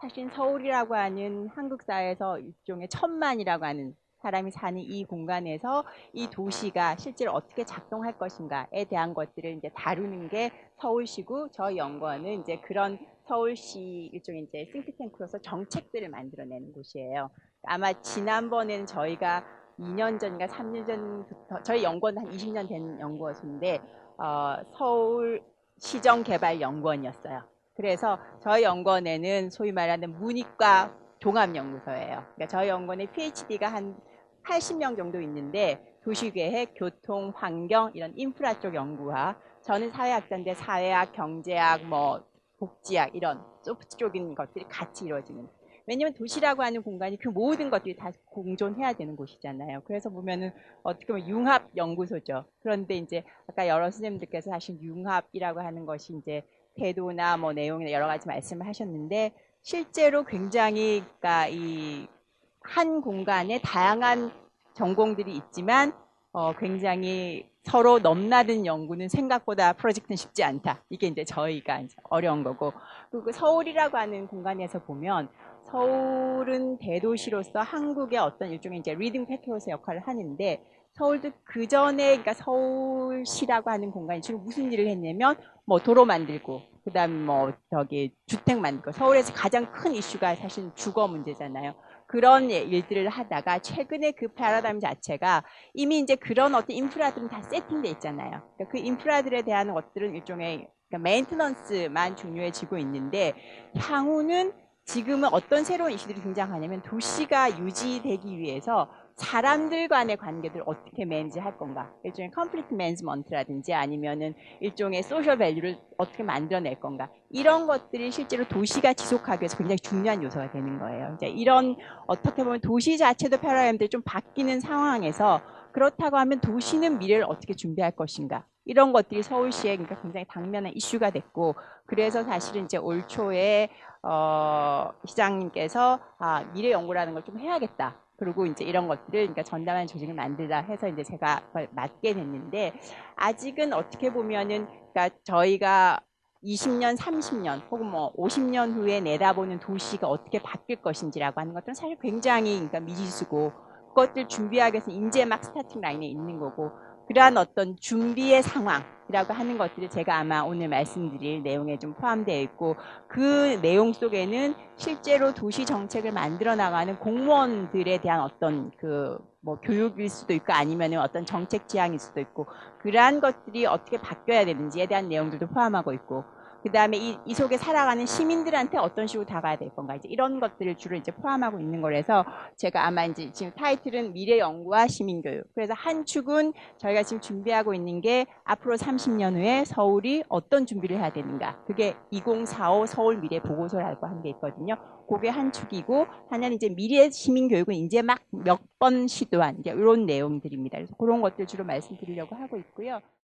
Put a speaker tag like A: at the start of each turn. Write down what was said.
A: 사실 서울이라고 하는 한국 사회에서 일종의 천만이라고 하는 사람이 사는 이 공간에서 이 도시가 실제로 어떻게 작동할 것인가에 대한 것들을 이제 다루는 게 서울시고 저 연구원은 이제 그런 서울시 일종의 이제 싱크탱크로서 정책들을 만들어내는 곳이에요. 아마 지난번에는 저희가 2년 전인가 3년 전부터 저희 연구원 한 20년 된 연구원인데 어, 서울 시정개발연구원이었어요. 그래서 저희 연구원에는 소위 말하는 문이과 종합연구소예요. 그러니까 저희 연구원의 PhD가 한 80명 정도 있는데 도시계획, 교통, 환경 이런 인프라 쪽 연구와 저는 사회학자인데 사회학, 경제학, 뭐 복지학 이런 소프트 쪽인 것들이 같이 이루어지는 왜냐하면 도시라고 하는 공간이 그 모든 것들이 다 공존해야 되는 곳이잖아요. 그래서 보면은 어떻게 보면 융합 연구소죠. 그런데 이제 아까 여러 선생님들께서 사실 융합이라고 하는 것이 이제 태도나 뭐 내용이나 여러 가지 말씀을 하셨는데 실제로 굉장히 그러니까 이 한 공간에 다양한 전공들이 있지만 어 굉장히 서로 넘나든 연구는 생각보다 프로젝트는 쉽지 않다. 이게 이제 저희가 이제 어려운 거고. 그리고 서울이라고 하는 공간에서 보면 서울은 대도시로서 한국의 어떤 일종의 이제 리딩 패트로서 역할을 하는데 서울도 그 전에 그러니까 서울시라고 하는 공간이 주로 무슨 일을 했냐면 뭐 도로 만들고 그다음 뭐 저기 주택 만들고 서울에서 가장 큰 이슈가 사실 주거 문제잖아요. 그런 예, 일들을 하다가 최근에 그 패러다임 자체가 이미 이제 그런 어떤 인프라들은 다 세팅돼 있잖아요. 그러니까 그 인프라들에 대한 것들은 일종의 그러니까 메인트넌스만 중요해지고 있는데 향후는 지금은 어떤 새로운 이슈들이 등장하냐면 도시가 유지되기 위해서 사람들 간의 관계들을 어떻게 매니지할 건가? 일종의 컴플리트 매니지먼트라든지 아니면은 일종의 소셜 밸류를 어떻게 만들어낼 건가? 이런 것들이 실제로 도시가 지속하기 위해서 굉장히 중요한 요소가 되는 거예요. 이제 이런 어떻게 보면 도시 자체도 패러다임들이 좀 바뀌는 상황에서 그렇다고 하면 도시는 미래를 어떻게 준비할 것인가 이런 것들이 서울시에 그러니까 굉장히 당면한 이슈가 됐고 그래서 사실은 이제 올 초에 어, 시장님께서 아, 미래 연구라는 걸 좀 해야겠다. 그리고 이제 이런 것들을 그러니까 전담하는 조직을 만들다 해서 이제 제가 맡게 됐는데 아직은 어떻게 보면은 그러니까 저희가 20년, 30년 혹은 뭐 50년 후에 내다보는 도시가 어떻게 바뀔 것인지라고 하는 것들은 사실 굉장히 그러니까 미지수고 그것들 준비하기 위해서 이제 막 스타팅 라인에 있는 거고 그러한 어떤 준비의 상황이라고 하는 것들이 제가 아마 오늘 말씀드릴 내용에 좀 포함되어 있고 그 내용 속에는 실제로 도시 정책을 만들어 나가는 공무원들에 대한 어떤 그 뭐 교육일 수도 있고 아니면 어떤 정책 지향일 수도 있고 그러한 것들이 어떻게 바뀌어야 되는지에 대한 내용들도 포함하고 있고 그 다음에 이, 이 속에 살아가는 시민들한테 어떤 식으로 다가야 될 건가 이제 이런 것들을 주로 이제 포함하고 있는 거라서 제가 아마 이제 지금 타이틀은 미래 연구와 시민 교육. 그래서 한 축은 저희가 지금 준비하고 있는 게 앞으로 30년 후에 서울이 어떤 준비를 해야 되는가. 그게 2045 서울 미래 보고서라고 하는 게 있거든요. 그게 한 축이고 하나는 이제 미래 시민 교육은 이제 막 몇 번 시도한 이제 이런 내용들입니다. 그래서 그런 것들 주로 말씀드리려고 하고 있고요.